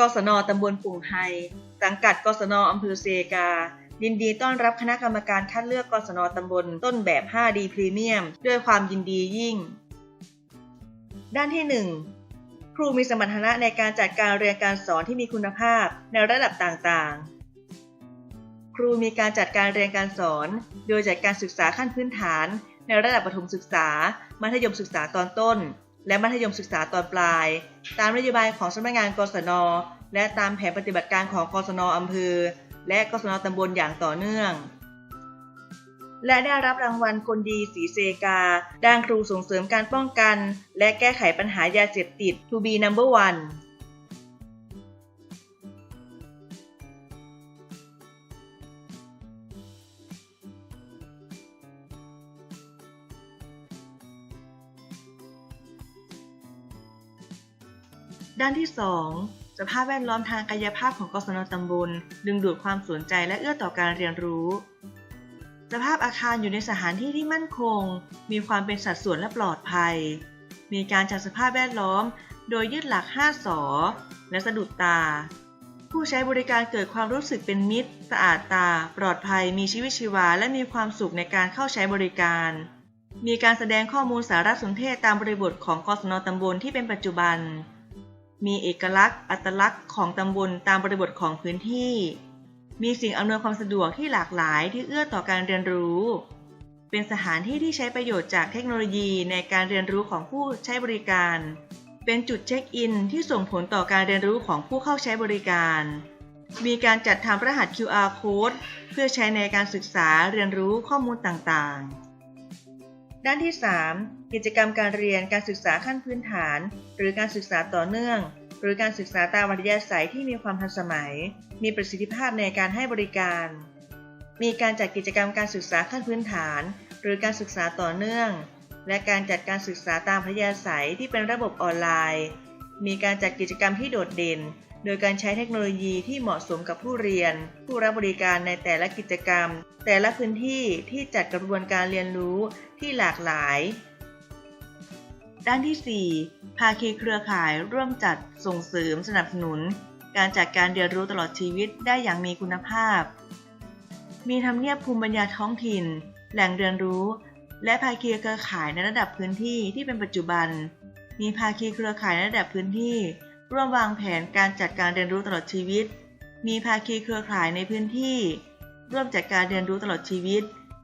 กศนตำบลปุ่งไฮสังกัดกศนอำเภอเซกายินดีต้อนรับคณะกรรมการคัดเลือกกศนตำบลต้นแบบ 5D พรีเมียมด้วยความยินดียิ่ง ด้านที่ 1 ครูมีสมรรถนะในการจัดการเรียนการสอนที่มีคุณภาพในระดับต่างๆ ครูมีการจัดการเรียนการสอน โดยจัดการศึกษาขั้นพื้นฐาน ในระดับประถมศึกษา มัธยมศึกษาตอนต้น และมัธยมศึกษาตอนปลาย ตามนโยบายของสำนักงานกศน และตามแผนปฏิบัติการของกศนอำเภอ และกศนตำบลอย่างต่อเนื่อง และได้รับรางวัลคนดีสีเซกา ด้านครูส่งเสริมการป้องกัน และแก้ไขปัญหายาเสพติด To be number one ด้านที่ 2 สภาพแวดล้อมทางกายภาพของกศนตำบล ดึงดูดความสนใจและเอื้อต่อการเรียนรู้ สภาพอาคารอยู่ในสถานที่ที่มั่นคง มีความเป็นสัดส่วนและปลอดภัย มีการจัดสภาพแวดล้อม โดยยึดหลัก 5สอและสะดุดตา ผู้ใช้บริการเกิดความรู้สึกเป็นมิตร สะอาดตา ปลอดภัย มีชีวิตชีวา และมีความสุขในการเข้าใช้บริการ มีการแสดงข้อมูลสารสนเทศตามบริบทของกศนตำบลที่เป็นปัจจุบัน มีเอกลักษณ์ อัตลักษณ์ของตำบลตามบริบทของพื้นที่ มีสิ่งอำนวยความสะดวกที่หลากหลายที่เอื้อต่อการเรียนรู้ เป็นสถานที่ที่ใช้ประโยชน์จากเทคโนโลยีในการเรียนรู้ของผู้ใช้บริการ เป็นจุดเช็คอินที่ส่งผลต่อการเรียนรู้ของผู้เข้าใช้บริการ มีการจัดทำรหัส QR code เพื่อใช้ในการศึกษาเรียนรู้ข้อมูลต่างๆ ด้านที่ 3 กิจกรรมการเรียนการศึกษาขั้นพื้นฐาน หรือการศึกษาต่อเนื่อง หรือการศึกษาตามวัธยาศัยที่มีความทันสมัย มีประสิทธิภาพในการให้บริการ มีการจัดกิจกรรมการศึกษาขั้นพื้นฐาน หรือการศึกษาต่อเนื่อง และการจัดการศึกษาตามพัธยาศัยที่เป็นระบบออนไลน์ มีการจัดกิจกรรมที่โดดเด่น โดยการใช้เทคโนโลยีที่เหมาะสมกับผู้เรียน ผู้รับบริการในแต่ละกิจกรรม แต่ละพื้นที่ที่จัดกระบวนการเรียนรู้ที่หลากหลาย ด้านที่ 4 ภาคีเครือข่ายร่วมจัดส่งเสริมสนับสนุน การจัดการเรียนรู้ตลอดชีวิตได้อย่างมีคุณภาพ มีทำเนียบภูมิปัญญาท้องถิ่น แหล่งเรียนรู้ และภาคีเครือข่ายในระดับพื้นที่ที่เป็นปัจจุบัน มีภาคีเครือข่ายในระดับพื้นที่ ร่วมวางแผนการจัดการเรียนรู้ตลอดชีวิต มีภาคีเครือข่ายในพื้นที่ ร่วมจัดการเรียนรู้ตลอดชีวิต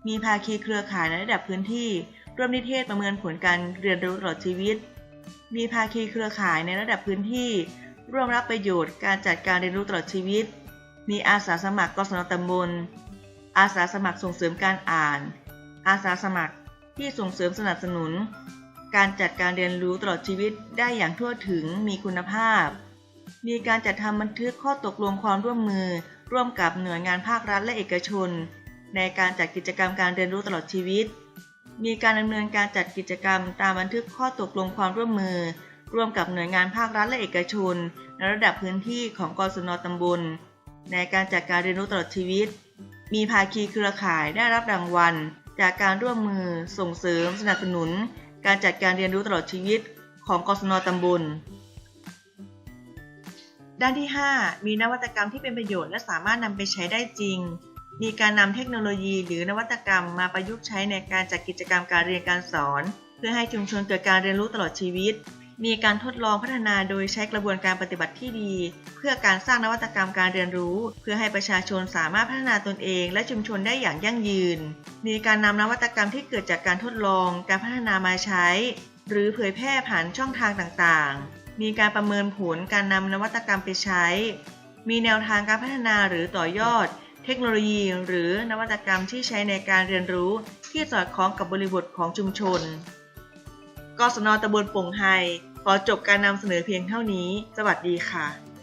มีภาคีเครือข่ายในระดับพื้นที่ ร่วมนิเทศประเมินผลการเรียนรู้ตลอดชีวิต มีภาคีเครือข่ายในระดับพื้นที่ ร่วมรับประโยชน์การจัดการเรียนรู้ตลอดชีวิต มีอาสาสมัครกศนตำบล อาสาสมัครส่งเสริมการอ่าน อาสาสมัครที่ส่งเสริมสนับสนุน การจัดการเรียนรู้ตลอดชีวิตได้อย่างทั่วถึงมีคุณภาพ มีการจัดทำบันทึกข้อตกลงความร่วมมือ ร่วมกับหน่วยงานภาครัฐและเอกชน ในการจัดกิจกรรมการเรียนรู้ตลอดชีวิต มีการดำเนินการจัดกิจกรรมตามบันทึกข้อตกลงความร่วมมือ ร่วมกับหน่วยงานภาครัฐและเอกชน ในระดับพื้นที่ของกศนตำบล ในการจัดการเรียนรู้ตลอดชีวิต มีภาคีเครือข่ายได้รับรางวัล จากการร่วมมือ ส่งเสริม สนับสนุน การจัดการเรียนรู้ตลอดชีวิตของกศนตำบล ด้านที่ 5 มีนวัตกรรมที่เป็นประโยชน์และสามารถนำไปใช้ได้จริง มีการนำเทคโนโลยีหรือนวัตกรรมมาประยุกต์ใช้ในการจัดกิจกรรมการเรียนการสอน เพื่อให้ชุมชนเกิดการเรียนรู้ตลอดชีวิต มีการทดลองพัฒนาโดยใช้กระบวนการปฏิบัติที่ดี เพื่อการสร้างนวัตกรรมการเรียนรู้ เพื่อให้ประชาชนสามารถพัฒนาตนเอง และชุมชนได้อย่างยั่งยืน มีการนำนวัตกรรมที่เกิดจากการทดลอง การพัฒนามาใช้ หรือเผยแพร่ผ่านช่องทางต่างๆ มีการประเมินผลการนำนวัตกรรมไปใช้ มีแนวทางการพัฒนาหรือต่อยอด เทคโนโลยี หรือนวัตกรรมที่ใช้ในการเรียนรู้ ที่สอดคล้องกับบริบทของชุมชน กศนตำบลโป่งไฮขอจบการนำเสนอเพียงเท่านี้ สวัสดีค่ะ